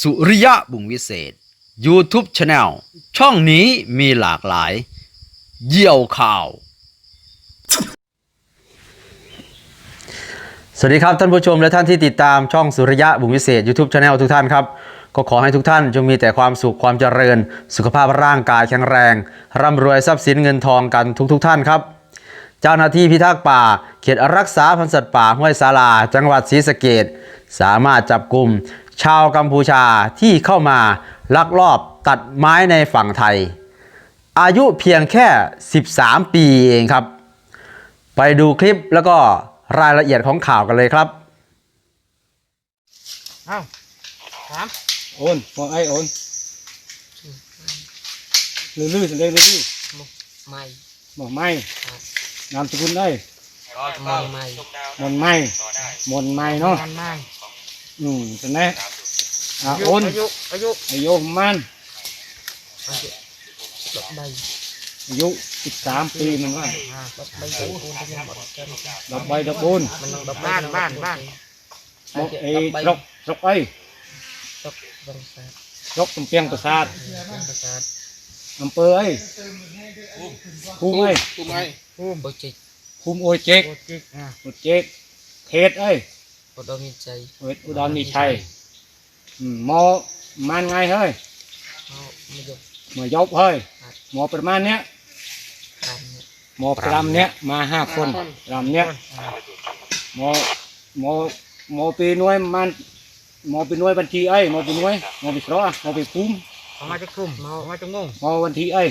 สุริยะบุงวิเศษ YouTube Channel ช่องนี้มีหลากหลาย เยี่ยวข่าว สวัสดีครับท่านผู้ชมและท่านที่ติดตามช่องสุริยะบุงวิเศษ YouTube Channel ทุกท่านครับ ก็ขอให้ทุกท่านจงมีแต่ความสุขความเจริญ สุขภาพร่างกายแข็งแรง ร่ำรวยทรัพย์สินเงินทองกันทุกๆทท่านครับเจ้าหน้าที่พิทักษ์ป่า เขตรักษาพันธุ์สัตว์ป่าห้วยสาลา จังหวัดศรีสะเกดสามารถจับกลุ่ม ชาวกัมพูชาที่เข้ามาลักลอบตัดไม้ในฝั่งไทย อายุเพียงแค่ 13 ปีเองครับ ไปดูคลิปแล้วก็รายละเอียดของข่าวกันเลยครับเอ้าถามโอนมองไอ้โอนลื่นลื่นเด้งลื่นไม่มองไม่นามสกุลได้ไม่ไม่มนไม่มนไม่เนาะมันไม่ อืมเป็นไงอ่ะโอน อายุอายุ อายุมัน อายุดอกใบ อายุสิบสามปีมันว่า อ่าดอกใบปูนเป็นยังหมดกัน ดอกใบดอกบุญ มันดอกบ้านบ้านบ้าน มองไอ้รกรกไอ้ ดอกบังสาร กตมเปียงประสาท บังสาร อำเภอไอ้ภูมิไอ้ ปูนโบจิก ภูมิโอยเจ๊ก โบจิกอ่า โอยเจ๊กเขตไอ้ โบดอมีใจ เขตอุดรมีชัยอืมหมอมันไงเฮ้ย เอาไม่ ឧត្តមនិជ័យឧត្តមនិជ័យមកប្រហែលថ្ងៃហើយមកយកមកយកហើយមកប្រហែលអ្នកមក5នាក់មក5คน5នាក់មកមកមកពីនួយមិនមកពីនួយបន្ទីអីមកពីនួយមកពីស្រោះមកពីភូមិមកពីភូមិមកមកចងងមកបន្ទីអី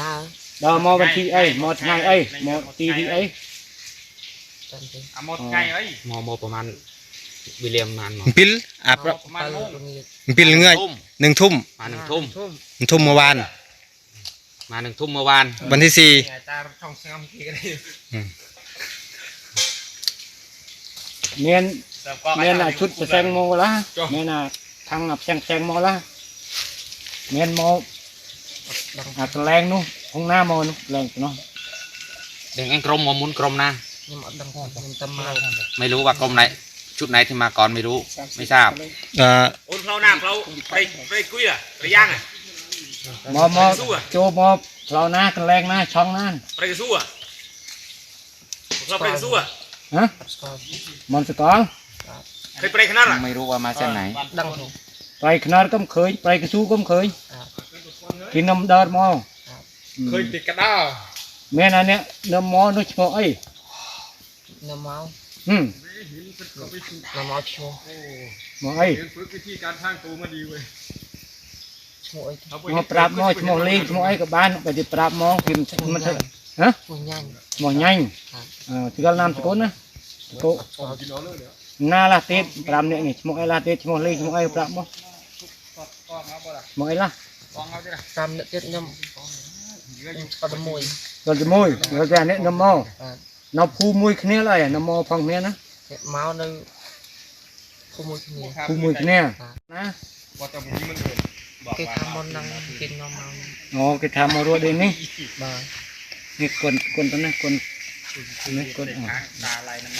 ដើរដើរមកបន្ទីអីមកថ្ងៃអីមកទីទីអី อ้หมอทนายไอ้หมอตีทีไอ้จันทร์อะหมดไก่เอ้ยมอมอประมาณวิลเลียมประมาณหมอปิลอาบเอาไปตรงนี้ปิลเงยหนึ่งทุ่มมาหนึ่งทุ่มทุ่มหนึ่งทุ่มเมื่อวาน มาหนึ่งทุ่มเมื่อวาน วันที่สี่ตาช่องเสียงกี่ก็ได้เมียนเมียนน่ะชุดแซงโมละเมียนน่ะทางอับแซงแซงโมละเมียนโมอาจจะแรงนู้ห้องหน้าโมนู้แรงเนาะเด็กเองกรมมอมุนกรมนะ ยังมาดังยังตำมาไม่รู้ว่ากรมไหนชุดไหนที่มาก่อนไม่รู้ ไม่ทราบเอ่อโอนเขาหน้าเขาไปไปกุยอะไปย่างอะหมอหมอโจหมอเราหน้ากันแรงหน้าช่องหน้าไปกระสู้อะเราไปกระสู้อะฮะสกอร์มอนสกอลเคยไปขนาดอะไม่รู้ว่ามาเส้นไหนดังทุ่มไปขนาดก็เคยไปกระซู้ก็เคยอ่ากินน้ำเดินมอเคยติดกระด้าแม่นั่นเนี่ยน้ำมอนุชโมไอ้ នៅមកហឹមនៅមកឈ្មោះមកអីវិធីការខាងគូមកឌីវឈ្មោះអីមកប្រាប់មកឈ្មោះលេងឈ្មោះអីក៏បានបើទីប្រាប់មកគេមិនធ្វើហ៎មកញ៉ាញ់មកញ៉ាញ់អឺទីកលណាមសកូនណាសកូណាឡាទេ5នាក់នេះឈ្មោះអីឡាទេឈ្មោះលេងឈ្មោះអីប្រាប់មកមកអីឡាបងមកទៀត5នាក់ទៀតខ្ញុំយកខ្ញុំស្គាល់តែមួយស្គាល់តែមួយយកតែអ្នកខ្ញុំមកបាទ នៅភូមិមួយគ្នាឡើយនៅមកផងគ្នាណាមកនៅភូមិមួយគ្នាភូមិមួយគ្នាណាវត្តមួយមិនទេគេថាមុននឹងគេនាំមកអូគេថាមករស់ដូចនេះបាទនេះគុនគុនទៅណាគុននេះគុនដាឡៃនឹង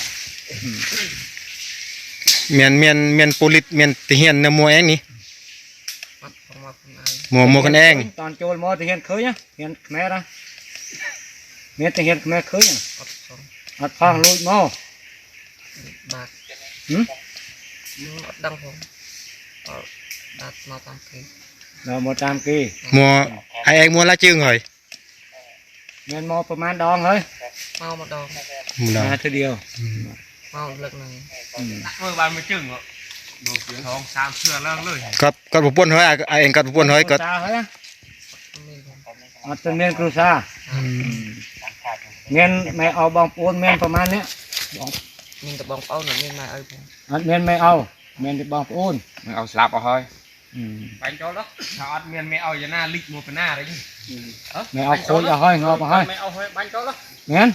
មានមានមានពូលីតមានទាហាននៅមួយឯងនេះមកមកខ្លួនឯងមកមកខ្លួនឯងតอนចូលមកទាហានឃើញទាហានខ្មែរណា เมียนเมียนเมียนโปลิตเมียนตะเฮียนนมัวเองนี่ mắt không mà không ai มัวมัวกันเอง ตอนโจรมอที่เห็นเคยนะเห็นแม่นะเมียที่เห็นแม่เคยนะ bắt không อัดพังลุยมอ bạc Ừ? nhưng mà đăng không ờ đặt mà tam cái เราหมดตามกี มัวไอเองมัวละจึงเหรอ เงินมอประมาณดองเฮ้ย mau mà đòn มึงละ มาทีเดียว mau lực này เมื่อวานไม่จึงหรอกดูเสียงทองสามเชื่อเรื่องเลย กับกับผู้ป่วนเฮ้ยไอเองกับผู้ป่วนเฮ้ยก็ ตาเฮ้ย mình không อัดเป็นเงินครูซาเงินไม่เอาบองปูนเงินประม មានម៉ែអោបងប្អូនមានប្រមាណនេះបងមានតែបងប្អូនមានម៉ែអោផងអត់មានម៉ែអោមានតែបងប្អូនម៉ែអោស្លាប់អស់ហើយបាញ់ចូលដល់ថាអត់មានម៉ែអោយ៉ាងណាលិចមួយប៉ុណារិញម៉ែអោខូចអស់ហើយងាប់អស់ហើយម៉ែអោហើយបាញ់ចូលដល់មែន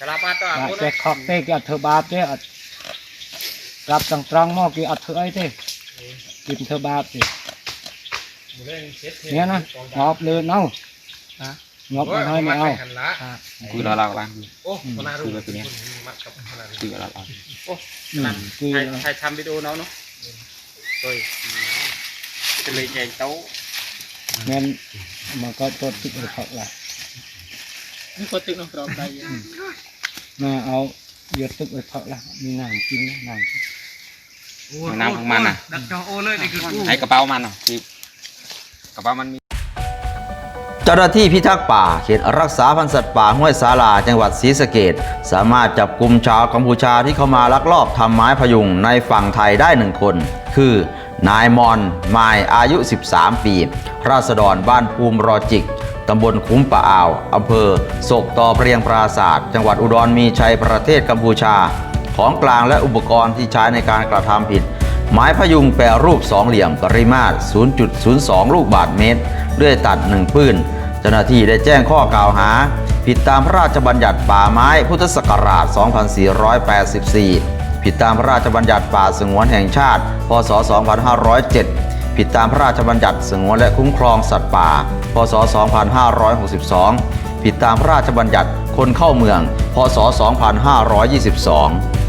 ក្លាប់អត់ទៅអាមុនគេខកទេគេអត់ធ្វើបាបទេអត់ក្លាប់ទាំងត្រង់មកគេអត់ធ្វើអីទេគេមិនធ្វើបាបទេមានណាងាប់លឿនណោះ งตรังหม้อกี่อัดเธอไอ้เต้กินเธอบาปสิเนี่ยนะงอบเลยเนางอบไม่ให้ไม่เอา หันละ คุยรอเราบ้าง โอ้คนน่ารู้มัดกับขนาด คุยรอเรา อืมคือ ใครทำวิดีโอเนาะเนาะ จะเลยแจงโต๊ะ แม่นมันก็ตัวตึกเลยเขาละ นี่ก็ตึกน้ำกรอบได้ยัง มาเอาเยอะตึกเลยเขาละมีน้ำกินนะน้ำกิน น้ำของมันอ่ะ ดักจอโอเลยนี่คือกู ให้กระเป๋ามันอ่ะที่กระเป๋ามันมี เจ้าหน้าที่พิทักษ์ป่าเขตรักษาพันธุ์สัตว์ป่าห้วยสาลาจังหวัดศรีสะเกดสามารถจับกลุ่มชาวกัมพูชาที่เข้ามาลักลอบทำไม้พยุงในฝั่งไทยได้หนึ่งคน คือนายมอนไมายอายุ 13 ปี ราษฎรบ้านภูมิรอจิกตำบลคุ้มป่าอ่าวอำเภอโศกตอเปรียงปราศาสตร์จังหวัดอุดรมีชัยประเทศกัมพูชา ของกลางและอุปกรณ์ที่ใช้ในการกระทำผิด ไม้พยุงแปรรูปสองเหลี่ยมปริมาตร 0.02 ลูกบาทเมตรด้วยตัดหนึ่งปื้น เจ้าหน้าที่ได้แจ้งข้อกล่าวหา ผิดตามพระราชบัญญัติป่าไม้พุทธศักราช 2484 ผิดตามพระราชบัญญัติป่าสงวนแห่งชาติ พศ 2507 ผิดตามพระราชบัญญัติสงวนและคุ้มครองสัตว์ป่า พศ 2562 ผิดตามพระราชบัญญัติคนเข้าเมือง พศ 2522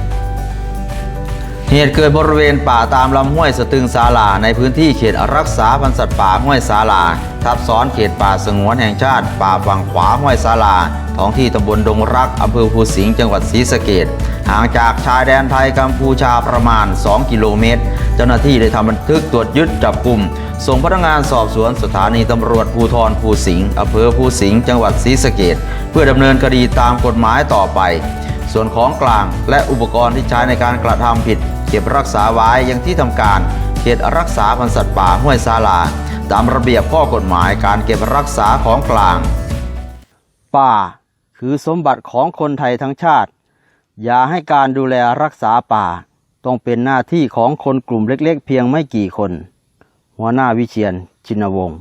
เหตุเกิดบริเวณป่าตามลำห้วยสตึงสาลาในพื้นที่เขตรักษาพันธุ์สัตว์ป่าห้วยสาลา ทับซ้อนเขตป่าสงวนแห่งชาติ ป่าฝั่งขวาห้วยสาลา ท้องที่ตำบลดงรักอำเภอภูสิงห์จังหวัดศรีสะเกดห่างจากชายแดนไทยกัมพูชาประมาณ 2 กิโลเมตร เจ้าหน้าที่ได้ทำบันทึกตรวจยึดจับกลุ่มส่งพนักงานสอบสวนสถานีตำรวจภูธรภูสิงห์อำเภอภูสิงห์จังหวัดศรีสะเกดเพื่อดำเนินคดีตามกฎหมายต่อไป ส่วนของกลางและอุปกรณ์ที่ใช้ในการกระทำผิด เก็บรักษาไว้ยังที่ทำการเขตรักษาพันธุ์สัตว์ป่าห้วยซาลา ตามระเบียบข้อกฎหมายการเก็บรักษาของกลาง ป่าคือสมบัติของคนไทยทั้งชาติ อย่าให้การดูแลรักษาป่า ต้องเป็นหน้าที่ของคนกลุ่มเล็กๆ เพียงไม่กี่คน หัวหน้าวิเชียนชินวงศ์